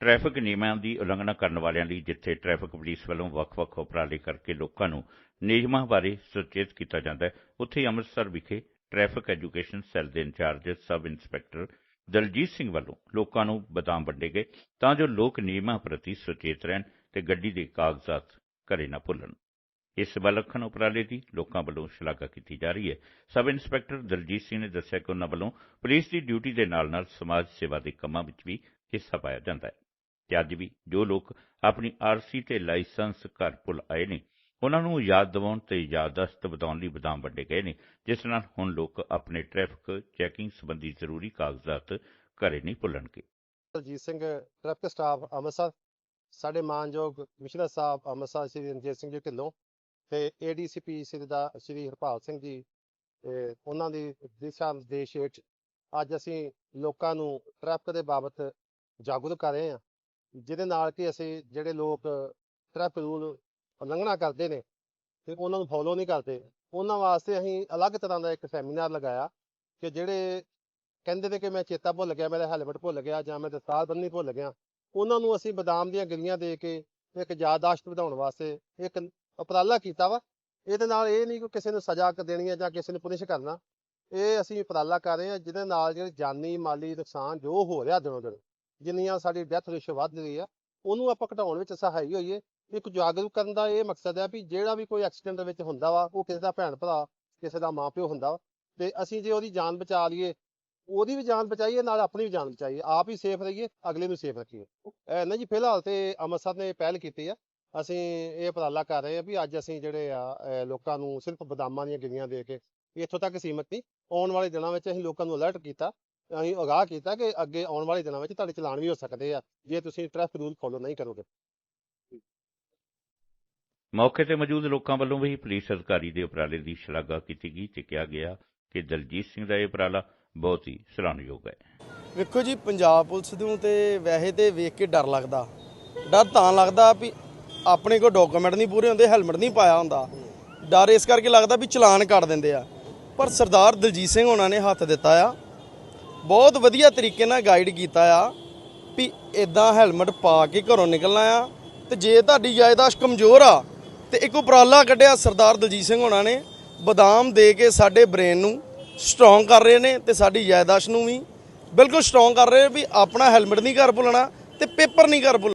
Traffic ਨਿਯਮਾਂ ਦੀ ਉਲੰਘਣਾ ਕਰਨ ਵਾਲਿਆਂ ਲਈ ਜਿੱਥੇ ਟ੍ਰੈਫਿਕ ਪੁਲਿਸ ਵੱਲੋਂ ਵੱਖ-ਵੱਖ ਉਪਰਾਲੇ ਕਰਕੇ ਲੋਕਾਂ ਨੂੰ ਨਿਯਮਾਂ ਬਾਰੇ ਸੁਚੇਤ ਕੀਤਾ ਜਾਂਦਾ ਹੈ, ਉੱਥੇ ਅੰਮ੍ਰਿਤਸਰ ਵਿਖੇ ਟ੍ਰੈਫਿਕ ਐਜੂਕੇਸ਼ਨ ਸੈੱਲ ਦੇ incharge sub inspector Daljit Singh ਵੱਲੋਂ ਲੋਕਾਂ ਨੂੰ ਬਦਾਮ ਵੰਡੇ ਗਏ ਤਾਂ ਜੋ ਲੋਕ ਨਿਯਮਾਂ ਪ੍ਰਤੀ ਸੁਚੇਤ ਰਹਿਣ ਤੇ ਗੱਡੀ ਦੇ ਕਾਗਜ਼ਾਤ ਘਰੇ ਨਾ ਭੁੱਲਣ। ਇਸ ਵਿਲੱਖਣ ਉਪਰਾਲੇ ਦੀ ਲੋਕਾਂ ਵੱਲੋਂ ਸ਼ਲਾਘਾ ਕੀਤੀ ਜਾ ਰਹੀ ਹੈ। ਸਬ ਇੰਸਪੈਕਟਰ ਦਲਜੀਤ ਸਿੰਘ ਨੇ ਦੱਸਿਆ ਕਿ ਉਹਨਾਂ ਵੱਲੋਂ ਪੁਲਿਸ ਦੀ ਡਿਊਟੀ ਦੇ ਨਾਲ-ਨਾਲ ਸਮਾਜ ਸੇਵਾ ਦੇ ਕੰਮਾਂ ਵਿੱਚ ਵੀ ਹਿੱਸਾ ਪਾਇਆ ਜਾਂਦਾ ਹੈ। ਤੇ ਅੱਜ ਵੀ ਜੋ ਲੋਕ ਆਪਣੀ ਆਰਸੀ ਤੇ ਲਾਇਸੈਂਸ ਘਰ ਭੁੱਲ ਆਏ ਨੇ ਉਨ੍ਹਾਂ ਨੂੰ ਯਾਦ ਦਿਵਾਉਣ ਤੇ ਯਾਦਦਾਸ਼ਤ ਵਧਾਉਣ ਲਈ ਬਦਾਮ ਵੰਡੇ ਗਏ ਨੇ, ਜਿਸ ਨਾਲ ਹੁਣ ਲੋਕ ਆਪਣੇ ਟ੍ਰੈਫਿਕ ਚੈਕਿੰਗ ਸੰਬੰਧੀ ਜ਼ਰੂਰੀ ਕਾਗਜ਼ਾਤ ਘਰੇ ਨਹੀਂ ਭੁੱਲਣਗੇ। ਦਲਜੀਤ ਸਿੰਘ, ਟ੍ਰੈਫਿਕ ਸਟਾਫ ਅੰਮ੍ਰਿਤਸਰ, ਸਾਡੇ ਮਾਨਯੋਗ ਕਮਿਸ਼ਨਰ ਸਾਹਿਬ ਅੰਮ੍ਰਿਤਸਰ ਸ਼੍ਰੀ ਰਣਜੀਤ ਸਿੰਘ ਜੀ ਢਿੱਲੋਂ ਤੇ A D C P Shri ਦਾ ਸ਼੍ਰੀ ਹਰਪਾਲ ਸਿੰਘ ਜੀ ਉਹਨਾਂ ਦੀ ਦਿਸ਼ਾ ਨਿਰਦੇਸ਼ ਹੇਠ ਅੱਜ ਅਸੀਂ ਲੋਕਾਂ ਨੂੰ ਟ੍ਰੈਫਿਕ ਦੇ ਬਾਬਤ ਜਾਗਰੂਕ ਕਰ ਰਹੇ ਹਾਂ। ਜਿਹਦੇ ਨਾਲ ਕਿ ਅਸੀਂ ਜਿਹੜੇ ਲੋਕ ਟ੍ਰੈਫਿਕ ਰੂਲ ਉਲੰਘਣਾ ਕਰਦੇ ਨੇ ਤੇ ਉਹਨਾਂ ਨੂੰ ਫੋਲੋ ਨਹੀਂ ਕਰਦੇ। ਉਹਨਾਂ ਵਾਸਤੇ ਅਸੀਂ ਅਲੱਗ ਤਰ੍ਹਾਂ ਦਾ ਇੱਕ ਸੈਮੀਨਾਰ ਲਗਾਇਆ ਕਿ ਜਿਹੜੇ ਕਹਿੰਦੇ ਨੇ ਕਿ ਮੈਂ ਚੇਤਾ ਭੁੱਲ ਗਿਆ, ਮੇਰਾ ਹੈਲਮਟ ਭੁੱਲ ਗਿਆ ਜਾਂ ਮੈਂ ਦਸਤਾਰ ਬੰਨੀ ਭੁੱਲ ਗਿਆ, ਉਹਨਾਂ ਨੂੰ ਅਸੀਂ ਬਦਾਮ ਦੀਆਂ ਗਿਰੀਆਂ ਦੇ ਕੇ ਇੱਕ ਯਾਦਾਸ਼ਤ ਵਧਾਉਣ ਵਾਸਤੇ ਇੱਕ ਉਪਰਾਲਾ ਕੀਤਾ ਵਾ। ਇਹਦੇ ਨਾਲ ਇਹ ਨਹੀਂ ਕਿ ਕਿਸੇ ਨੂੰ ਸਜ਼ਾ ਦੇਣੀ ਹੈ ਜਾਂ ਕਿਸੇ ਨੂੰ ਪੁਨਿਸ਼ ਕਰਨਾ। ਇਹ ਅਸੀਂ ਉਪਰਾਲਾ ਕਰ ਰਹੇ ਹਾਂ ਜਿਹਦੇ ਨਾਲ ਜਿਹੜੇ ਜਾਨੀ ਮਾਲੀ ਨੁਕਸਾਨ ਜੋ ਹੋ ਰਿਹਾ ਦਿਨੋਂ ਦਿਨ। ਜਿੰਨੀਆਂ ਸਾਡੀ ਡੈਥ ਰੇਸ਼ੋ ਵੱਧ ਰਹੀ ਆ, ਉਹਨੂੰ ਆਪਾਂ ਘਟਾਉਣ ਵਿੱਚ ਸਹਾਈ ਹੋਈਏ। ਇੱਕ ਜਾਗਰੂਕ ਕਰਨ ਦਾ ਇਹ ਮਕਸਦ ਹੈ ਵੀ ਜਿਹੜਾ ਵੀ ਕੋਈ ਐਕਸੀਡੈਂਟ ਵਿੱਚ ਹੁੰਦਾ ਵਾ, ਉਹ ਕਿਸੇ ਦਾ ਭੈਣ ਭਰਾ, ਕਿਸੇ ਦਾ ਮਾਂ ਪਿਓ ਹੁੰਦਾ ਵਾ। ਤੇ ਅਸੀਂ ਜੇ ਉਹਦੀ ਜਾਨ ਬਚਾ ਲਈਏ, ਉਹਦੀ ਵੀ ਜਾਨ ਬਚਾਈਏ, ਨਾਲ ਆਪਣੀ ਵੀ ਜਾਨ ਬਚਾਈਏ। ਆਪ ਹੀ ਸੇਫ ਰਹੀਏ, ਅਗਲੇ ਨੂੰ ਸੇਫ ਰੱਖੀਏ। ਇਹ ਨਾ ਜੀ, ਫਿਲਹਾਲ ਤੇ ਅੰਮ੍ਰਿਤਸਰ ਨੇ ਪਹਿਲ ਕੀਤੀ ਆ। ਅਸੀਂ ਇਹ ਉਪਰਾਲਾ ਕਰ ਰਹੇ ਆ ਵੀ ਅੱਜ ਅਸੀਂ ਜਿਹੜੇ ਆ ਲੋਕਾਂ ਨੂੰ ਸਿਰਫ ਬਦਾਮਾਂ ਦੀਆਂ ਗਿਰੀਆਂ ਦੇ ਕੇ, ਇੱਥੋਂ ਤੱਕ ਸੀਮਤ ਨਹੀਂ, ਆਉਣ ਵਾਲੇ ਦਿਨਾਂ ਵਿੱਚ ਅਸੀਂ ਲੋਕਾਂ ਨੂੰ ਅਲਰਟ ਕੀਤਾ ਅਸੀਂ ਅਗਾਹ ਕੀਤਾ ਕਿ ਅੱਗੇ ਆਉਣ ਵਾਲੇ ਦਿਨਾਂ ਵਿੱਚ ਤੁਹਾਡੇ ਚਲਾਨ ਵੀ ਹੋ ਸਕਦੇ ਆ ਜੇ ਤੁਸੀਂ ਟ੍ਰੈਫਿਕ ਰੂਲ ਫੋਲੋ ਨਹੀਂ ਕਰੋਗੇ। ਮੌਕੇ ਤੇ ਮੌਜੂਦ ਲੋਕਾਂ ਵੱਲੋਂ ਵੀ ਪੁਲਿਸ ਅਧਿਕਾਰੀ ਦੇ ਉਪਰਾਲੇ ਦੀ ਸ਼ਲਾਘਾ ਕੀਤੀ ਗਈ ਤੇ ਕਿਹਾ ਗਿਆ ਕਿ ਦਲਜੀਤ ਸਿੰਘ ਦਾ ਇਹ ਉਪਰਾਲਾ ਬਹੁਤ ਹੀ ਸਰਾਹਣਯੋਗ ਹੈ। ਵੇਖੋ ਜੀ ਪੰਜਾਬ ਪੁਲਿਸ ਨੂੰ ਤੇ ਵੈਸੇ ਤੇ ਵੇਖ ਕੇ ਡਰ ਲੱਗਦਾ। ਡਰ ਤਾਂ ਲੱਗਦਾ ਵੀ ਆਪਣੇ ਕੋਲ ਡਾਕੂਮੈਂਟ ਨਹੀਂ ਪੂਰੇ ਹੁੰਦੇ ਹੈਲਮਟ ਨਹੀਂ ਪਾਇਆ ਹੁੰਦਾ। ਡਰ ਇਸ ਕਰਕੇ ਲੱਗਦਾ ਵੀ ਚਲਾਨ ਕੱਟ ਦਿੰਦੇ ਆ। ਪਰ ਸਰਦਾਰ ਦਲਜੀਤ ਸਿੰਘ ਉਹਨਾਂ ਨੇ ਹੱਥ ਦਿੱਤਾ ਆ। ਬਹੁਤ ਵਧੀਆ ਤਰੀਕੇ ਨਾਲ ਗਾਈਡ ਕੀਤਾ ਆ ਵੀ ਇਦਾਂ ਹੈਲਮਟ ਪਾ ਕੇ ਘਰੋਂ ਨਿਕਲਣਾ ਆ। ਤੇ ਜੇ ਤੁਹਾਡੀ ਜਾਇਦਾਸ਼ ਕਮਜ਼ੋਰ ਆ, ਤੇ ਇੱਕ ਉਪਰਾਲਾ ਕੱਢਿਆ ਸਰਦਾਰ ਦਲਜੀਤ ਸਿੰਘ ਹੋਣਾ ਨੇ, ਬਦਾਮ ਦੇ ਕੇ ਸਾਡੇ ਬ੍ਰੇਨ ਨੂੰ ਸਟਰੋਂਗ ਕਰ ਰਹੇ ਨੇ ਤੇ ਸਾਡੀ ਜਾਇਦਾਸ਼ ਨੂੰ ਵੀ ਬਿਲਕੁਲ ਸਟਰੋਂਗ ਕਰ ਰਹੇ ਵੀ ਆਪਣਾ ਹੈਲਮਟ ਨਹੀਂ ਘਰ ਭੁੱਲਣਾ ਤੇ ਪੇਪਰ ਨਹੀਂ ਘਰ ਭੁੱਲਣਾ।